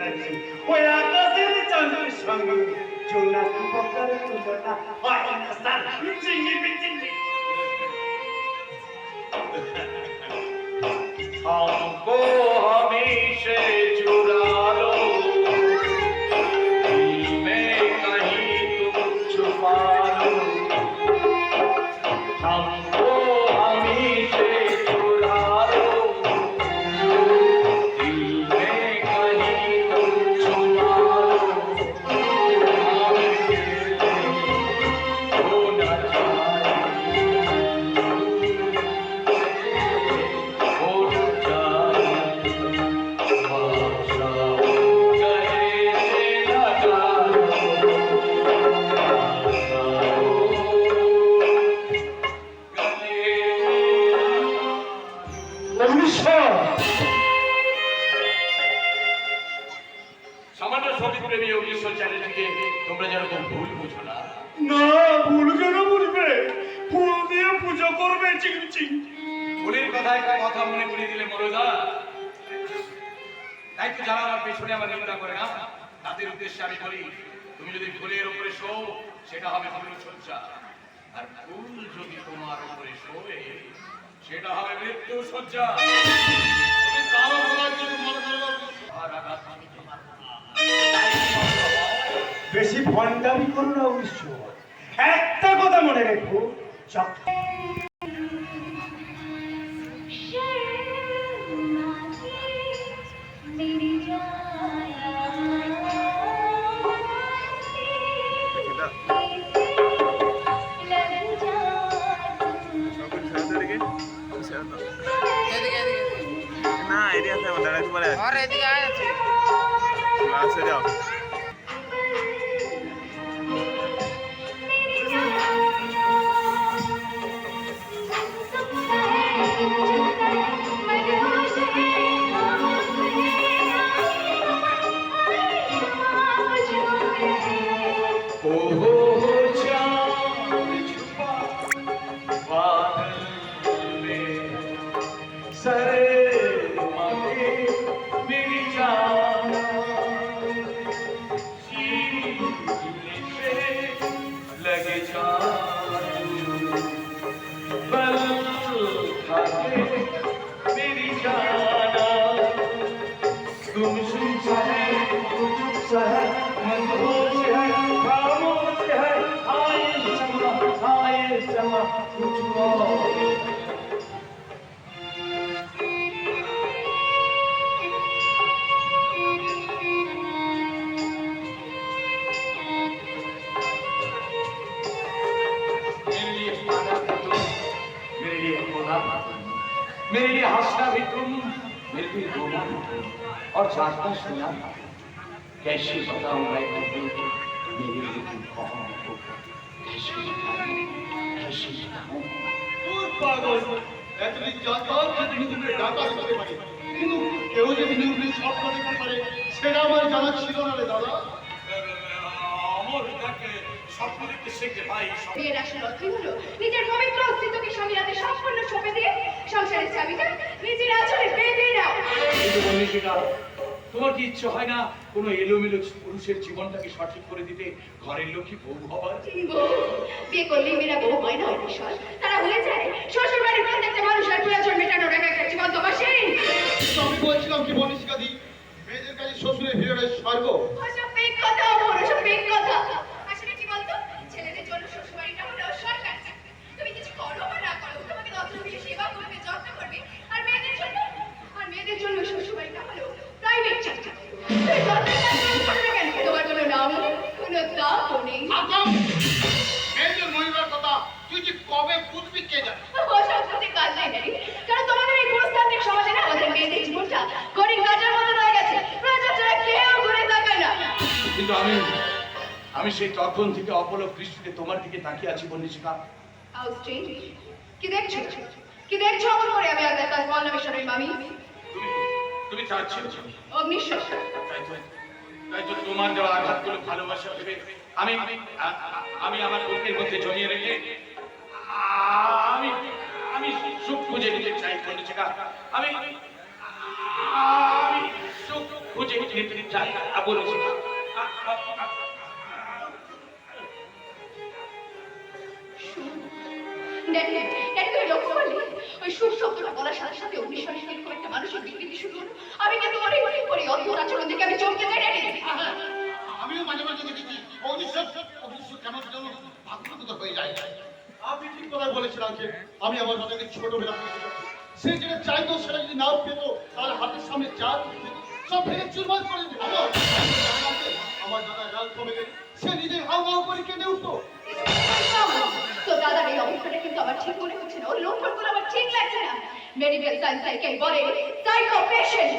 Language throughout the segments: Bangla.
চ্যাটার্জি ওই আকাশের চন্দ্রের সঙ্গে চোলা পকার তুলনা হয় না স্যার চিঙ্গি সেটা হবে আর ফুল যদি তোমার উপরে সেটা হবে মৃত্যু সজ্জা? বেশি ভণ্ডামি করো না ঈশ্বর একটা কথা মনে রেখো, চক আর এদিকে আয়। ক্লাসে যাও मेरे लिए हंसना भी तुम। मेरे लिए रोना भी तुम। और जागना सुना कैसे बताऊँ मैं तुम्हें मेरे लिए तुम कौन हो। कैसे बताऊँ? कैसे बताऊँ? পাগল। এতদিন যাতায়াত যদি নিউক্লিয়ার ডাটা দিতে পারে। কিন্তু কেউ যদি নিউক্লিয়ার সব করতে পারে সেটা আমার জানা ছিল না রে দাদা। আমার তাকে স্বপ্ন দেখতে শিখতে পাই বিয়ের আসল অর্থই হলো নিজের পবিত্র অস্তিত্বকে স্বামীর হাতে সম্পূর্ণ সঁপে দিয়ে সংসারের চাবিটা নিজের আচলে বেঁধে নাও কিন্তু তোমার কি ইচ্ছে হয় না কোনো এলোমেলো পুরুষের জীবনটাকে সঠিক করে দিতে ঘরের লক্ষ্মী বউ হবার বিয়ে করলেই মেয়েরা বউ হয় না অবসর তারা হয়ে যায়। শ্বশুর বাড়ির প্রত্যেকটা মানুষের প্রয়োজন মেটানোর এক একটা জীবন্ত বাসীন। কিন্তু আমি বলছিলাম কি বনিশিকা দি মেয়েদের কাছে শ্বশুরের ভিড়ে স্বর্গ। ওসব fake কথা fake কথা। সেই তখন থেকে অপলক দৃষ্টিতে তোমার দিকে তাকিয়ে আছি বন্দিশিকা কি দেখছ? কি দেখছ অমন করে? আমি বললাম ঈশ্বরের মামি তুমি অগ্নিশ্বর। তাই তো তাই তো তোমার দেওয়া আঘাতগুলো ভালোবাসা ভেবে আমি আমি আমার বুকের মধ্যে জমিয়ে রেখে আমি আমি সুখ খুঁজে নিতে চাই আমি আমি সুখ খুঁজে নিতে চাই লক্ষ্য করলে ওই সুখ শব্দটা বলার সাথে সাথে অগ্নিশ্বরের কীরকম একটা মানুষের বিকৃতি শুরু হলো। আমি কিন্তু অনেক অনেক করি অদ্ভুত আচরণ দেখে আমি চমকে যাই ড্যাডি আমিও মাঝে মাঝে দেখেছি অগ্নিশ্বর অগ্নিশ্বর কেন যেন আত্মগত হয়ে যায়। আপনি ঠিক কথা বলেছেন আজকে আমি আমার দাদাকে ছোটবেলা সে যেটা চাইতো সেটা যদি নাও পেতো তাহলে হাতের সামনে যা সব ভেঙে চুরমার করে দিত। আমার দাদা রাগ কমে গেলে সে নিজে হাও হাও করে কেঁদে উঠতো। দাদার এই অবস্থাটা কিন্তু আমার ঠিক মনে হচ্ছে না। ওর লক্ষণগুলো আমার ঠিক লাগছে না। মেডিকেল সায়েন্স থেকে বলে সাইকো পেশেন্ট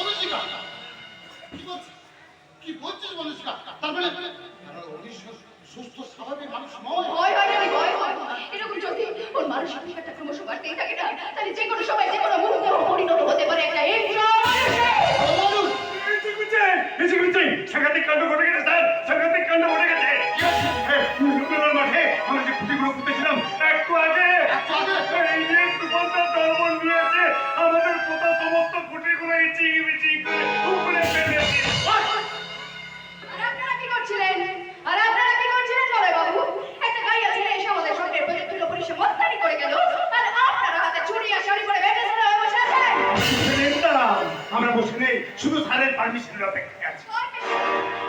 অনুষ্কা কি বলছিস অনুষ্কা সুস্থ স্বাভাবিক মানুষ নয়। ভয় হয় জানি ভয় হয়। এরকম যদি ওর মানসিক বিষয়টা ক্রমশ বাড়তেই থাকে না তাহলে যে কোনো সময় যে কোনো মুহূর্তে ও পরিণত হতে পারে একটা মানুষে। সাংঘাতিক কাণ্ড ঘটে গেছে স্যার। সাংঘাতিক কাণ্ড ঘটে গেছে। একটু আগে এই যে তুফানটা দলবল নিয়েছে আমাদের কোথা সমস্ত খুঁটিগুলো ইচিং মিচিং করে উপরে ফেলেছে আপনারা কি করছিলেন? আর আপনারা কি করছিলেন বলাই বাবু? একটা গাড়ি আছে এসে আমাদের সঙ্গে প্রজেক্টের উপর এসে মস্তানি করে গেল। আর আপনারা হাতে ছুরি আর শাড়ি পরে বেঁধে ধরে বসে আছেন আমরা বসে নেই শুধু স্যারের পারমিশনের অপেক্ষায় আছি।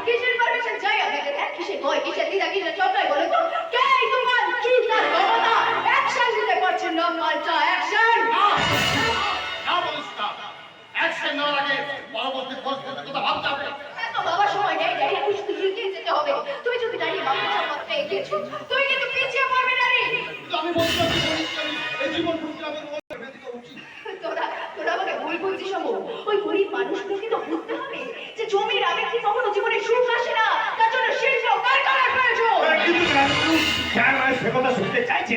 কিসের পারমিশন চাই আপনাদের হ্যাঁ? কিসের ভয় কিসের দিদা কিসের চট্টাই বলে তো কে এই তুফান কি তার ক্ষমতা অ্যাকশন দিতে না মালটা অ্যাকশন না অনুষ্কা অ্যাকশন নেওয়ার আগে পরবর্তী পরিস্থিতির কথা ভাবতে হবে? বাবার সময় নেই দাঁড়িয়ে এখন শুধু এগিয়ে যেতে হবে। তুমি যদি দাঁড়িয়ে বাবার পথে এগিয়েছো তুমি কিন্তু পিছিয়ে পড়বে না রে আমি বলছিলাম এই জীবন প্রোগ্রামের মধ্যে বেঁধে দেওয়া উচিত। তোরা তোরা আমাকে ভুল বুঝছিস সমু ওই গরিব মানুষগুলোকে তো বুঝতে হবে? যে জমির আগে কি কখনো জীবনে সুখ আসে না? তার জন্য শিল্প কারখানার প্রয়োজন কিন্তু স্যার সে কথা শুনতে চাইছে?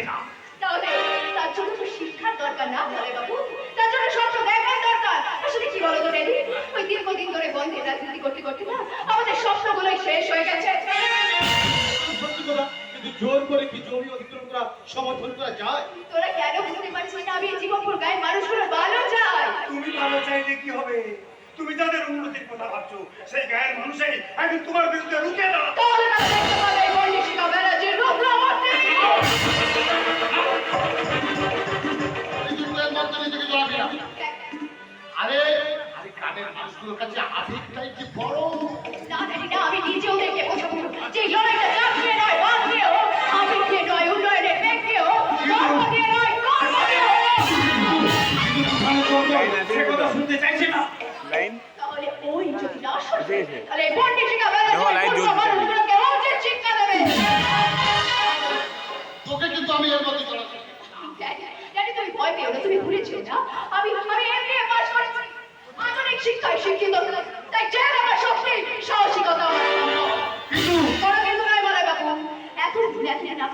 যায় তোরা কেন বুঝতে পারছিস না? আমি জীবনপুর মানুষগুলো ভালো চায় তুমি ভালো চাইলে কি হবে? তুমি তাদের উন্নতির কথা ভাবছ সেই গায়ের মানুষই আমি তোমার বিরুদ্ধে রুখে দাও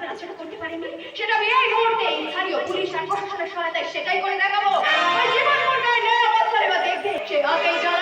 আপনারা সেটা করতে নাই সেটা আমি এই মুহূর্তে স্থানীয় পুলিশ আর প্রশাসনের সহায়তায় সেটাই করে দেখাবো। জীবন মুর্গায় নেই অবস্থায় বা দেখবে, সে জ্বালানো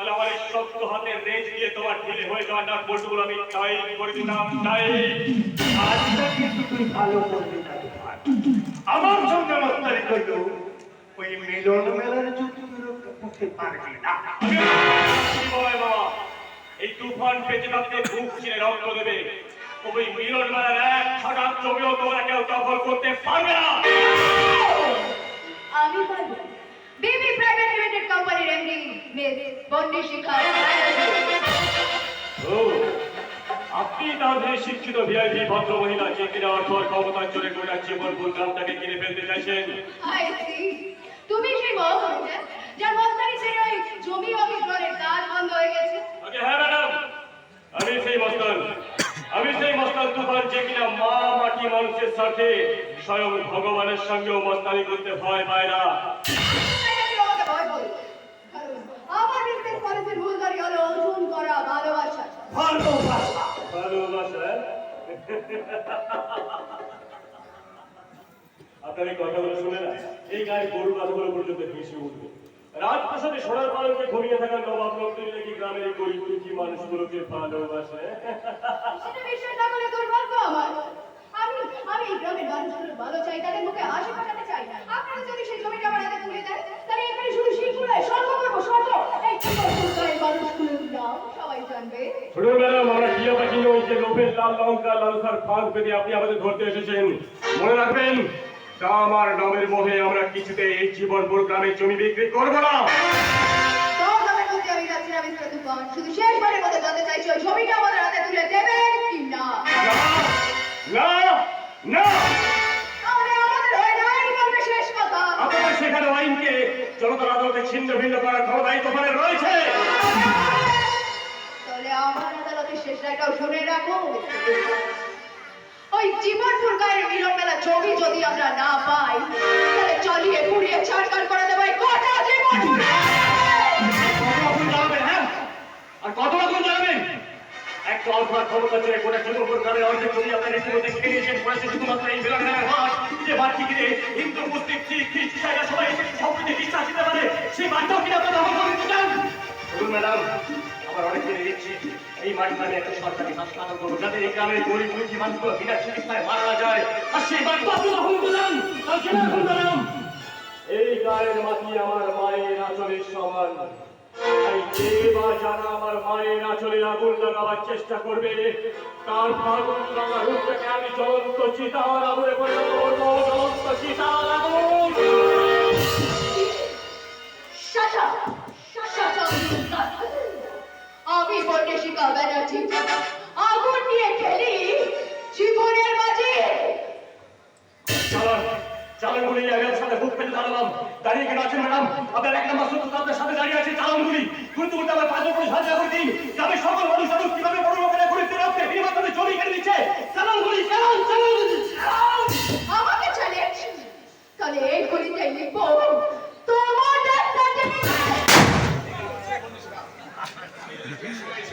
হতে এই শক্ত হাতের রেঞ্জ দিয়ে তোমার ঢিলে হয়ে যাওয়ার নাট বল্টুগুলো আমি তাই করে দিতাম তাই। আজটা কিন্তু ভালো করবি। আমার সঙ্গে মস্তানি করল ওই মিলন মেলার যুদ্ধগুলো করতে পারবি না। এই তুফান বেঁচে থাকতে বুক ছিঁড়ে রক্ত দেবে। ওই মিলন মেলার এক ছটার ছবিও তোমরা কেউ দখল করতে পারবে না। আমি পারব বেবি প্রাইভেট লিমিটেড কোম্পানির এমডি মিস বন্ডি শিখা। ও, আপনি তাহলে শিক্ষিত ভিআইপি ভদ্র মহিলা যে কিনা অর্থ আর ক্ষমতার জোরে গোটা জীবনপুর গ্রামটাকে কিনে ফেলতে চাইছেন। তুমি সেই মহামহিলা যার মস্তানি ছেড়ে ওই জমি অফিসের কাজ বন্ধ হয়ে গেছে। আগে হ্যাঁ ম্যাডাম। আমি সেই মস্তান আমি সেই মস্তান তুফান যে কিনা মা মাটি মানুষের সাথে স্বয়ং ভগবানের সঙ্গেও মস্তানি করতে ভয় পায় না তাই নাকি আমাকে ভয় বল কারণ আমার বিজনেস পলিসির মূল দাঁড়ি হলো অর্জুন করা ভালোবাসা ভালোবাসা ভালোবাসা আপনার এই কথাগুলো শুনে না। এই গায়ে গরু কথাগুলো পর্যন্ত ভেসে উঠবে। রাজপ্রাসাদে সোনার পালকে ঘুমিয়ে থাকা নবাব রক্তের নাকি গ্রামের এই গরিব দুঃখী মানুষগুলোকে ভালোবাসে? আমি আমি এই গ্রামের মানুষগুলোর ভালো চাই, তাদের মুখে হাসি পাঠাতে চাই। লোভের লাল লঙ্কা লালসার ফাঁক পেতে আপনি আমাদের ধরতে এসেছেন। মনে রাখবেন তা আমার নামের মোহে আমরা কিছুতে এই জীবনপুর জমি বিক্রি করব না। দরদামের মধ্যে আমি যাচ্ছি না মিস্টার তুফান শুধু শেষবারের মতো জানতে চাইছি ওই জমিটা আমাদের হাতে তুলে দেবেন কি না? না না তাহলে আমাদের নাই বলবে শেষ কথা। আপনাদের সেখানে আইনকে জনতার আদালতে ছিন্ন ভিন্ন করার তোমাদের রয়েছে। তাহলে আমার শেষ রায়টাও শুনে রাখো। ওই জীবনপুর গায়ের মিলন মেলা জমি যদি আমরা না পাই তাহলে চলিয়ে পুড়িয়ে ছাড়খাড় করে দেবো গোটা জীবনপুর আর কত রকম জানাবেন? একটা অল্প ক্ষমতা ছেড়ে গোটা জীবনপুর গ্রামের অর্ধেক জমি আপনার ইতিমধ্যে কিনে নিয়েছেন পড়েছে শুধুমাত্র এই মেলার হাট। যে বাড়তি কিনে হিন্দু মুসলিম শিখ খ্রিস্ট ইসাইরা সবাই সম্প্রীতি বিশ্বাস দিতে পারে। সেই বাড়িটাও কিনে আপনারা দখল করে নিতে চান ম্যাডাম আমার অনেক দিনের ইচ্ছে এই মাটি মানে একটা সরকারি হাসপাতাল করব যাতে এই গ্রামের গরিব দুঃখী মানুষগুলো বিনা চিকিৎসায় মারা যায়, আর সেই ম্যাডাম এই গায়ের মাটি আমার মায়ের আচলের সমান। যারা আমার মায়ের আচলে আগুন লাগাবার চেষ্টা করবে। তার ফাগুন লাগা রূপটাকে আমি জ্বলন্ত চিতার আগুনে পরিণত করব জ্বলন্ত চিতার আগুন। শাসা আমি বন্যশিকা ব্যানার্জি আগুন নিয়ে খেলি জীবনের মাঝে। চালান গুলি আগের সাথে বুক পেতে দাঁড়ালাম। দাঁড়িয়ে কেন আছেন ম্যাডাম? আপনার এক নম্বর সূত্র আপনার সাথে দাঁড়িয়ে আছে চালান গুলি। গুরুত্ব করতে আমার পাঁচ করে সাহায্য করে দিন। গ্রামের সকল মানুষ মানুষ কীভাবে বড় লোকেরা গরিবদের রক্তে বিনিময় করে জমি কেটে দিচ্ছে? চালান গুলি চালান চালান আমাকে চ্যালেঞ্জ তাহলে এই গলিতে লিখব তোমার death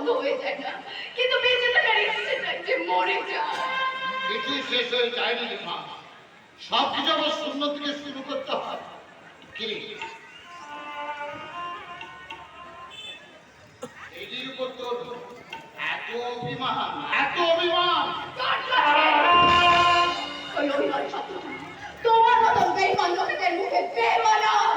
বন্ধ হয়ে যায় না। কিন্তু বেঁচে থাকার ইচ্ছেটা যে মরে যায়। কিছু শেষ হয়ে যায় রে মা সব কিছু আমার শূন্য থেকে শুরু করতে হয়। কি? এটির উপর তোর এত অভিমান এত অভিমান। তোমার মতন বেইমান লোকেদের মুখে বেমানান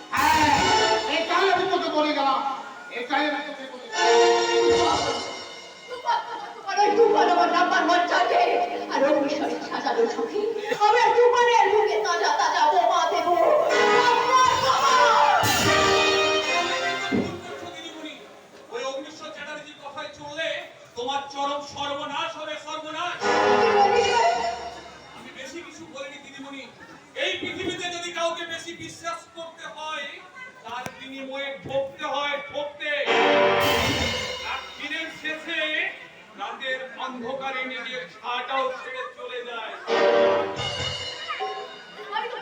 হ্যাঁ এটাই আমি তোকে বলে গেলাম বলে। আর ওই মিশরে সাজানো সুখী তাজা তাজা বোমা দেবো তোমার চরম সর্বনাশ হবে সর্বনাশ আমি বেশি কিছু বলিনি দিদিমণি এই পৃথিবীতে যদি কাউকে বেশি বিশ্বাস করতে হয় তার বিনিময়ে ঠকতে হয় ঠকতে। দিনের শেষে রাতের অন্ধকারে নিজের ছাটাও ছেড়ে চলে যায়। আমি তো।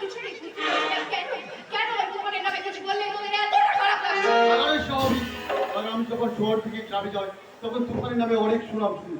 কেন? কেন? কিছু বললে তোদের এতটা খারাপ আরে আমি যখন শহর থেকে গ্রামে যাই তখন তুফানের নামে অনেক সুনাম শুনি।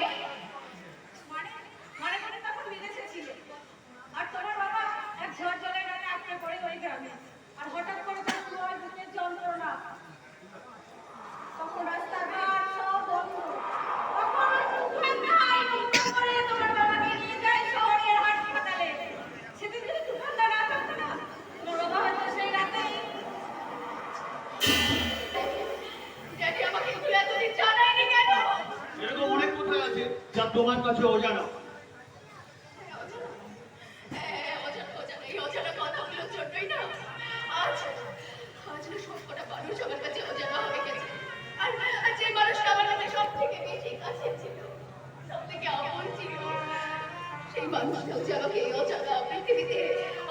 সেই মানুষটাও যে আমাকে এই অজানা পৃথিবীতে অজানা পৃথিবীতে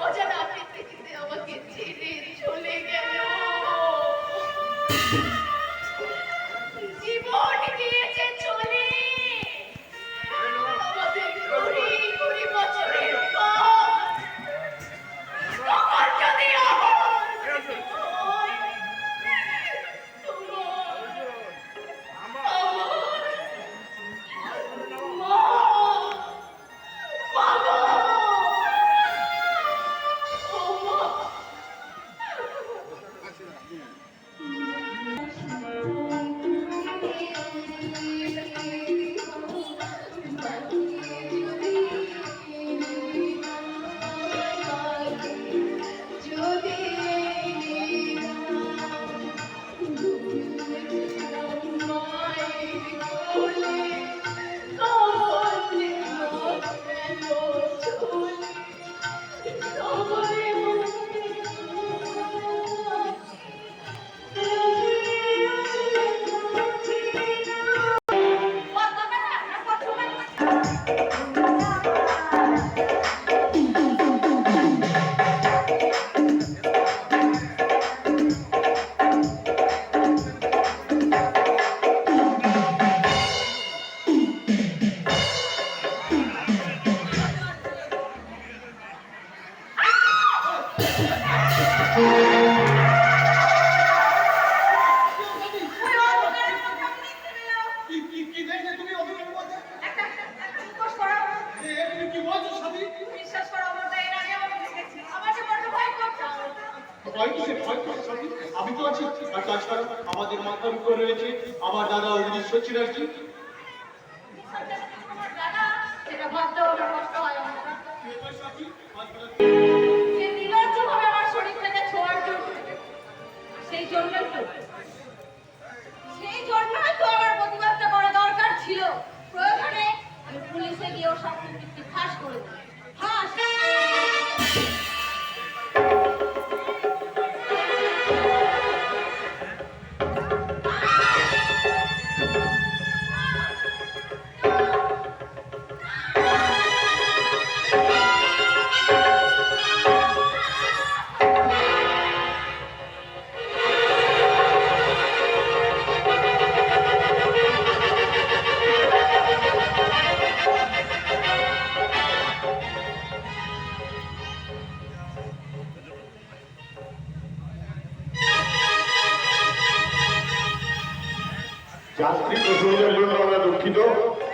যান্ত্রিক অসুবিধার জন্য আমরা দুঃখিত।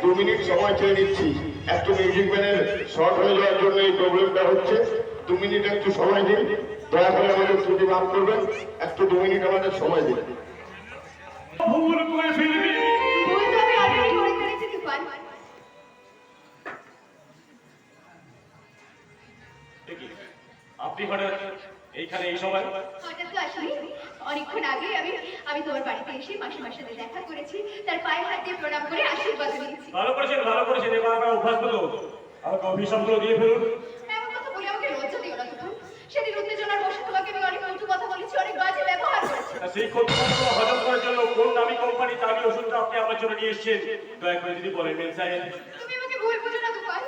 দু মিনিট সময় চেয়ে নিচ্ছি। একটু মিউজিক ম্যানের শর্ট হয়ে যাওয়ার জন্য এই প্রবলেমটা হচ্ছে। দু মিনিট একটু সময় দিন। দয়া করে আমাদের ত্রুটি মাফ করবেন। একটু দু মিনিট আমাদের সময় দিন। আপনি হঠাৎ এইখানে এই সময় অনেকক্ষণ আগে আমি আমি তোমার বাড়িতে এসে মাসে মাসে দেখা করেছি তার পায়ে হাত দিয়ে প্রণাম করে আশীর্বাদ নিয়েছি। ভালো করেছেন ভালো করেছেন এবার আমরা অভ্যাস তো আমাকে অভিশাপগুলো দিয়ে ফেলুন। এমন কথা বলে আমাকে লজ্জা দিও না তুফান সেদিন উত্তেজনার বসে তোমাকে আমি অনেক কটু কথা বলেছি অনেক বাজে ব্যবহার করেছি। তা সেই ক্ষতিগুলো হজম করার জন্য কোন দামি কোম্পানি দামি ওষুধটা আপনি আমার জন্য নিয়ে এসেছেন দয়া করে যদি বলেন মেন সাহেব। তুমি আমাকে ভুল বুঝো না তুফান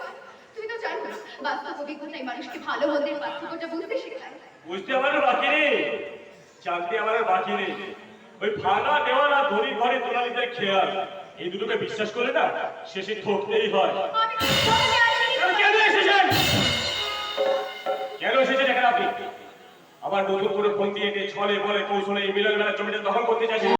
তুমি তো জানো বাস্তব অভিজ্ঞতাই মানুষকে ভালো মন্দের পার্থক্যটা বুঝতে শেখায়। বুঝতে আমার বাকি নেই। জানতে আমার বাকি নেই। ওই ফানা দেওয়ালা ধরি ঘরে তোলালিতে খেয়াল। এই দুটোকে বিশ্বাস করে না, শেষে ঠকতেই হয়। কেন এসেছেন? কেন এসেছেন এখানে আপনি? আবার নতুন করে ফোন দিয়ে ছলে বলে কৌশলে এই মিলন মেলা জমিটা দখল করতে চাইছেন।